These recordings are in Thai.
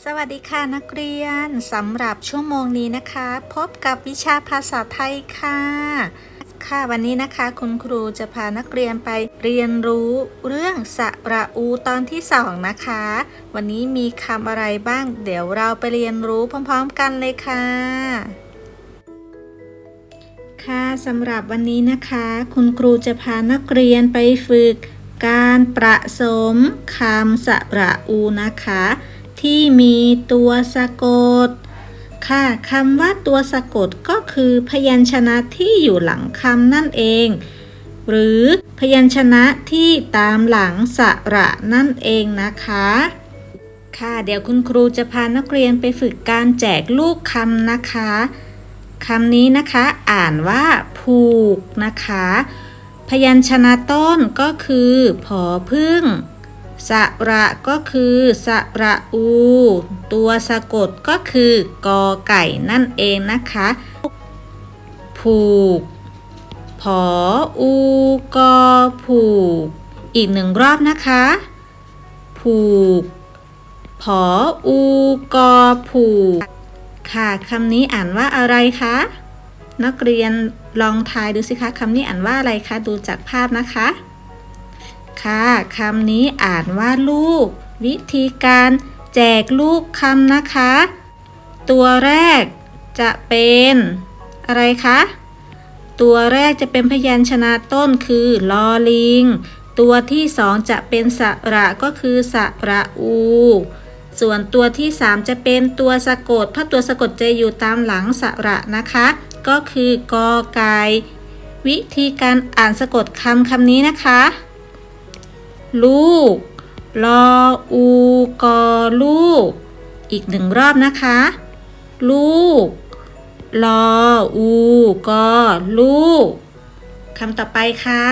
สวัสดีค่ะนักเรียนสำหรับชั่วโมงนี้นะคะ พบกับวิชาภาษาไทยค่ะ ค่ะวันนี้นะคะคุณครูจะพานักเรียนไปเรียนรู้เรื่องสระอูตอนที่สองนะคะ วันนี้มีคำอะไรบ้าง เดี๋ยวเราไปเรียนรู้พร้อมๆ กันเลยค่ะ ค่ะสำหรับวันนี้นะคะ คุณครูจะพานักเรียนไปฝึก การประสมคำสระอูนะคะ ที่มีตัวสะกด ค่ะคำว่าตัวสะกดก็คือพยัญชนะที่อยู่หลังคำนั่นเอง หรือพยัญชนะที่ตามหลังสระนั่นเองนะคะ ค่ะเดี๋ยวคุณครูจะพานักเรียนไปฝึกการแจกลูกคำนะคะคำนี้นะคะอ่านว่า ผูกนะคะ พยัญชนะต้นก็คือผอพึ่ง สระก็คือสระอู ตัวสะกดก็คือกอไก่นั่นเองนะคะ ผูก ผออูกอผูก อีกหนึ่งรอบนะคะ ผูก ผออูกอผูก ค่ะคำนี้อ่านว่าอะไรคะ นักเรียนลองทายดูสิคะคำนี้อ่านว่าอะไรคะ ดูจากภาพนะคะ ค่ะคำนี้อ่านว่าลูก วิธีการแจกลูกคำนะคะ ตัวแรกจะเป็นอะไรคะ ตัวแรกจะเป็นพยัญชนะต้นคือลอลิง ตัวที่สองจะเป็นสระก็คือสระอู ส่วนตัวที่สามจะเป็นตัวสะกด เพราะตัวสะกดจะอยู่ตามหลังสระนะคะ ก็คือกอไก่วิธีการอ่านสะกดคำคำนี้นะคะ ลูกลออูกอลูก อีกหนึ่งรอบนะคะ ลูกลออูกอลูกคำต่อไปค่ะ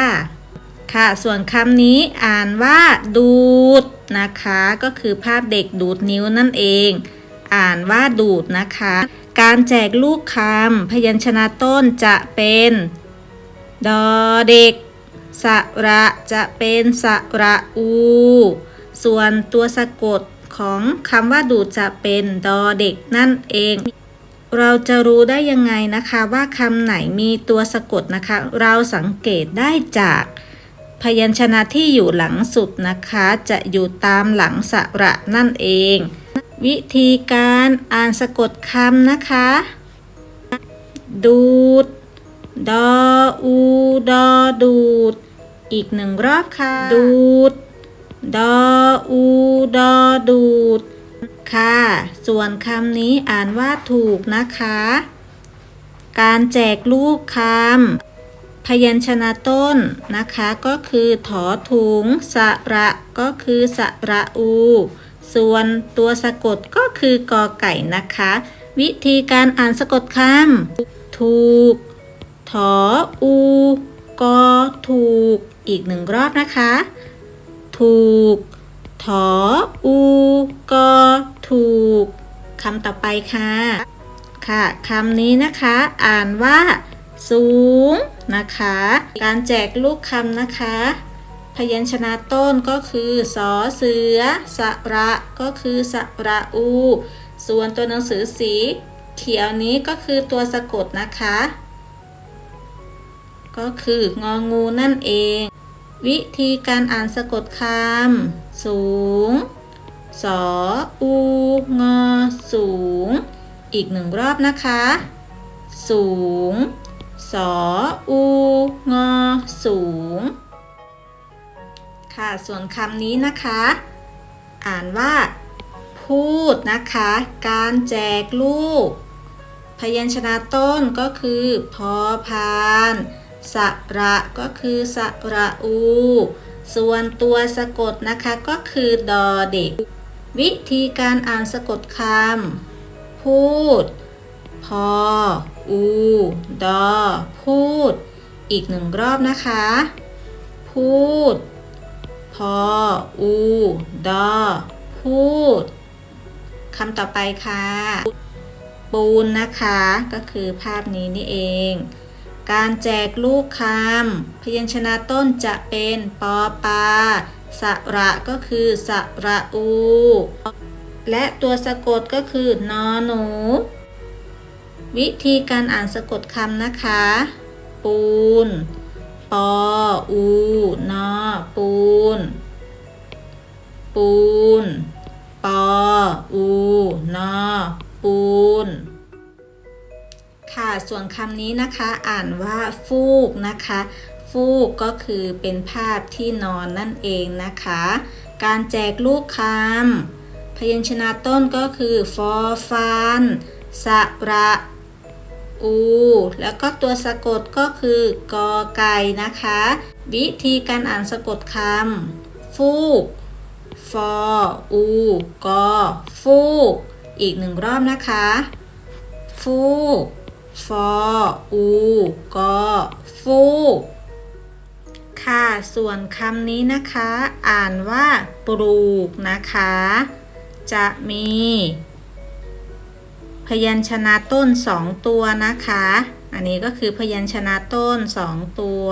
ค่ะ ส่วนคำนี้อ่านว่า ดูดนะคะ ก็คือภาพเด็กดูดนิ้วนั่นเอง อ่านว่าดูดนะคะ การแจกลูกคำพยัญชนะต้นจะเป็น ดอเด็ก สระจะเป็นสระอู ส่วนตัวสะกดของคำว่าดูดจะเป็นดอเด็กนั่นเอง เราจะรู้ได้ยังไงนะคะว่าคำไหนมีตัวสะกดนะคะ เราสังเกตได้จากพยัญชนะที่อยู่หลังสุดนะคะ จะอยู่ตามหลังสระนั่นเอง วิธีการอ่านสะกดคำนะคะ ดูด ดออู ดอดูด อีกหนึ่งรอบค่ะ ดูด ดออูดอดูด ค่ะ ส่วนคำนี้อ่านว่าถูกนะคะ การแจกลูกคำพยัญชนะต้นนะคะ ก็คือถอถุง สระก็คือสระอู ส่วนตัวสะกดก็คือกอไก่นะคะ วิธีการอ่านสะกดคำถูก ถออู กอถูกอีกหนึ่งรอบนะคะ ถูกถออูกอถูกคำต่อไปค่ะ ค่ะคำนี้นะคะ อ่านว่า สูงนะคะ การแจกลูกคำนะคะ พยัญชนะต้นก็คือสอเสือ สระก็คือสระอู ส่วนตัวหนังสือสี เขียวนี้ก็คือตัวสะกดนะคะ ก็คืององูนั่นเอง วิธีการอ่านสะกดคำสูง สออูงอสูง อีกหนึ่งรอบนะคะ สูง สออูงอสูง ค่ะ ส่วนคำนี้นะคะ อ่านว่า พูดนะคะ การแจกลูกพยัญชนะต้นก็คือ พอพาน สระก็คือสระอู ส่วนตัวสะกดนะคะก็คือดอเด็ก วิธีการอ่านสะกดคำพูด พอ อู ดอ พูด อีกหนึ่งรอบนะคะ พูด พอ อู ดอ พูดคำต่อไปค่ะ ปูนนะคะ ก็คือภาพนี้นี่เอง การแจกลูกคำพยัญชนะต้นจะเป็นปอปาสระก็คือสระอู และตัวสะกดก็คือนอหนู วิธีการอ่านสะกดคำนะคะ ปูน ปอ อู นอ ปูน ปูน ปอ อู นอ ปูน ส่วนคำนี้นะคะอ่านว่าฟูกนะคะ ฟูกก็คือเป็นภาพที่นอนนั่นเองนะคะ การแจกลูกคำพยัญชนะต้นก็คือฟอฟันสระอูแล้วก็ตัวสะกดก็คือกอไก่นะคะ วิธีการอ่านสะกดคำฟูกฟออูกอฟูก อีกหนึ่งรอบนะคะ ฟูก ฟออูกอฟูกค่ะ ส่วนคำนี้นะคะ อ่านว่าปลูกนะคะ จะมี พยัญชนะต้น2ตัวนะคะ อันนี้ก็คือพยัญชนะต้น2ตัว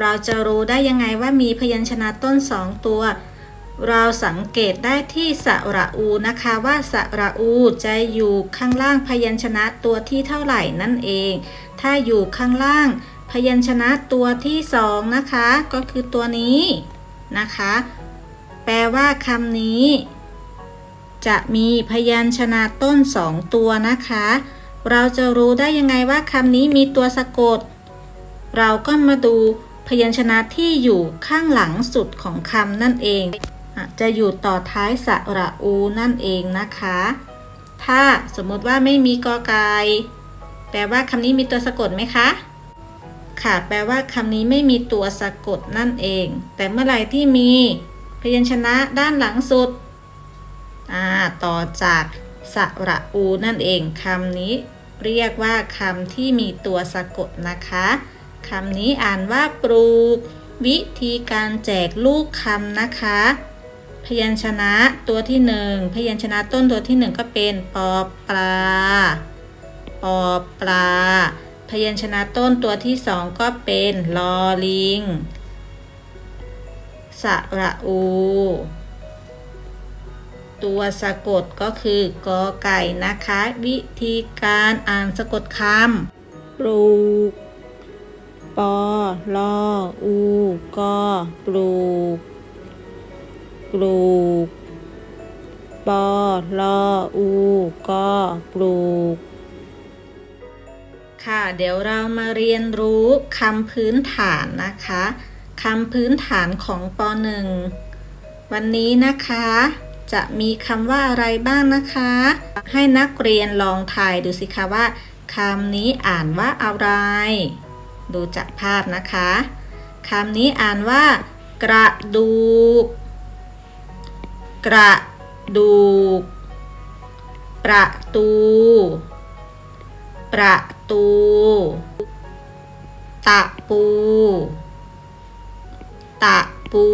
เราจะรู้ได้ยังไงว่ามีพยัญชนะต้น2ตัว เราสังเกตได้ที่สระอูนะคะว่าสระอูจะอยู่ข้างล่างพยัญชนะตัวที่เท่าไหร่นั่นเอง ถ้าอยู่ข้างล่างพยัญชนะตัวที่สองนะคะ ก็คือตัวนี้นะคะ แปลว่าคำนี้ จะมีพยัญชนะต้นสองตัวนะคะ เราจะรู้ได้ยังไงว่าคำนี้มีตัวสะกด เราก็มาดูพยัญชนะที่อยู่ข้างหลังสุดของคำนั่นเอง จะอยู่ต่อท้ายสระอูนั่นเองนะคะ ถ้าสมมติว่าไม่มีกอไก่แปลว่าคำนี้มีตัวสะกดไหมคะ ค่ะแปลว่าคำนี้ไม่มีตัวสะกดนั่นเอง แต่เมื่อไหร่ที่มี พยัญชนะด้านหลังสุดต่อจากสระอูนั่นเองคำนี้เรียกว่าคำที่มีตัวสะกดนะคะคำนี้อ่านว่าปลูก วิธีการแจกลูกคำนะคะ พยัญชนะตัวที่หนึ่งพยัญชนะต้นตัวที่หนึ่งก็เป็นปอปลาปอปลา พยัญชนะต้นตัวที่สองก็เป็นลอลิงสระอู ตัวสะกดก็คือกอไก่นะคะ วิธีการอ่านสะกดคำปลูกปอลออูกอปลูก ปลูก ปอลออูกอปลูก ค่ะ เดี๋ยวเรามาเรียนรู้คำพื้นฐานนะคะคำพื้นฐานของป .1 วันนี้นะคะ จะมีคำว่าอะไรบ้างนะคะ ให้นักเรียนลองทายดูสิคะว่าคำนี้อ่านว่าอะไร ดูจากภาพนะคะคำนี้อ่านว่า กระดูก กระดูก ประตู ประตู ตะปู ตะปู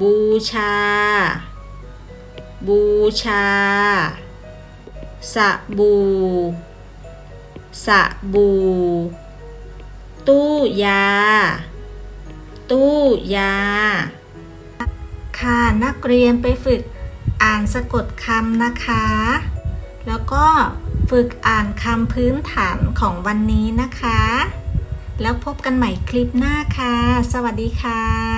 บูชา บูชา สบู่ สบู่ ตู้ยา ตู้ยา ค่ะนักเรียนไปฝึกอ่านสะกดคำนะคะ แล้วก็ฝึกอ่านคำพื้นฐานของวันนี้นะคะ แล้วพบกันใหม่คลิปหน้าค่ะ สวัสดีค่ะ